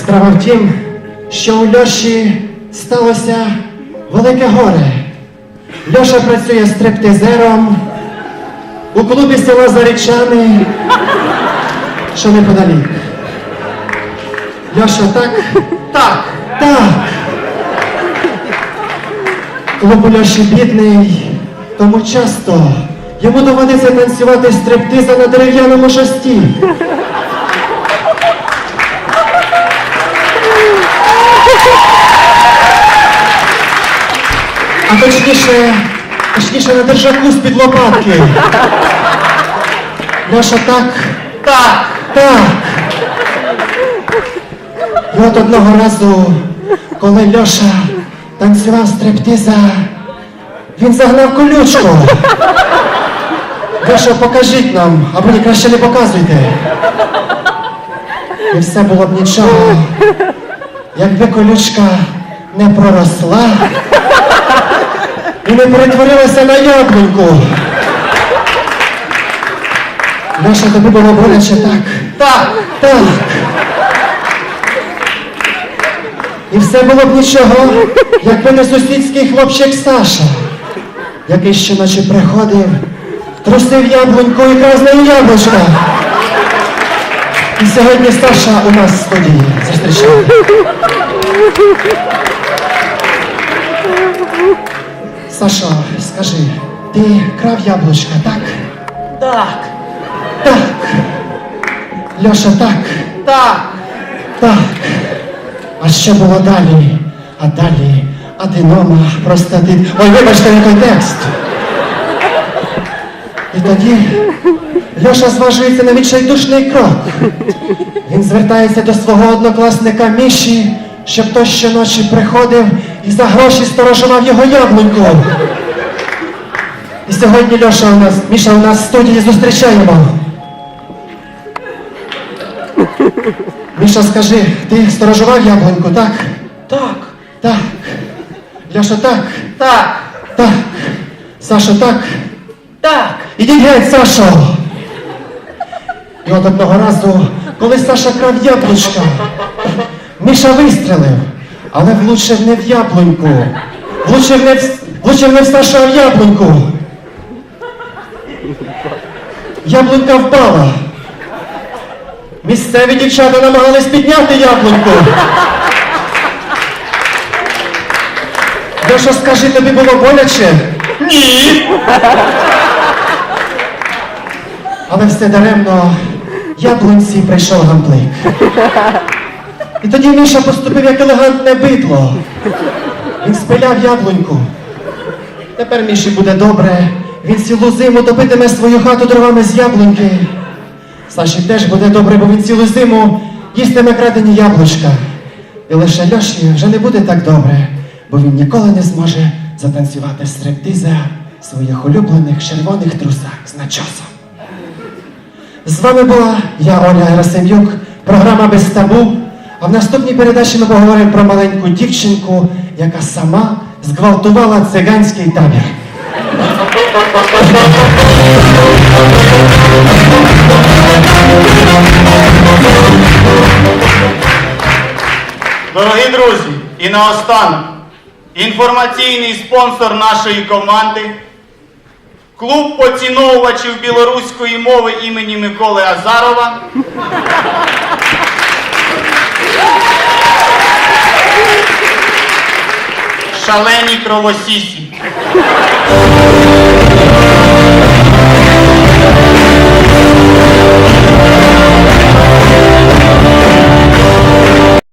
Справа в тім, що у Льоші сталося велике горе. Льоша працює стриптизером у клубі села Зарічани, що неподалік. Льоша так, так, так. Клуб у Льоші бідний, тому часто йому доводиться танцювати стриптиза на дерев'яному шості. А точніше, точніше на держаку з-під лопатки. Льоша так, так, так. І от одного разу, коли Льоша танцював стриптиза, він загнав колючку. Льоша, покажіть нам, або ні краще не показуйте. І все було б нічого, якби колючка не проросла і не перетворилася на яблуньку. Льоша, тобі було боляче так. Так, так. І все було б нічого, якби не сусідський хлопчик Саша, який щоночі приходив, трусив яблуньку і крав з яблучка. І сьогодні Саша у нас в студії зустрічає. Сашо, скажи, ти крав яблучка, так? Так, Так. Льоша, так. так. Так. А що було далі? А далі аденома, простатит. Ой, вибачте, не той текст. І тоді Льоша зважується на відчайдушний крок. Він звертається до свого однокласника Міші, щоб той щоночі приходив і за гроші сторожував його яблуньку. І сьогодні Льоша у нас, Міша у нас в студії зустрічаємо. Міша, скажи, ти сторожував яблуньку, так? Так, Так. Ляша, так. так, Так. Саша, так. так. Ідіть геть, Сашо. І от одного разу, коли Саша крав яблучка, Міша вистрелив, але влучив не в яблуньку. Влучив не в, влучив не в Сашу, а в яблуньку. Яблунька впала. Місцеві дівчата намагались підняти яблуньку. Леша, скажи, тобі було боляче? Ні. Але все даремно яблунці прийшов гандлик. І тоді Міша поступив як елегантне бидло. Він спиляв яблуньку. Тепер Міші буде добре. Він цілу зиму топитиме свою хату дровами з яблуньки. Саші теж буде добре, бо він цілу зиму їстиме крадені яблучка. І лише Льоші вже не буде так добре, бо він ніколи не зможе затанцювати стриптиза в своїх улюблених червоних трусах з начосом. З вами була я, Оля Герасим'юк, програма без табу. А в наступній передачі ми поговоримо про маленьку дівчинку, яка сама зґвалтувала циганський табір. Дорогі друзі, і наостанок, інформаційний спонсор нашої команди, клуб поціновувачів білоруської мови імені Миколи Азарова. Шалені кровосісі.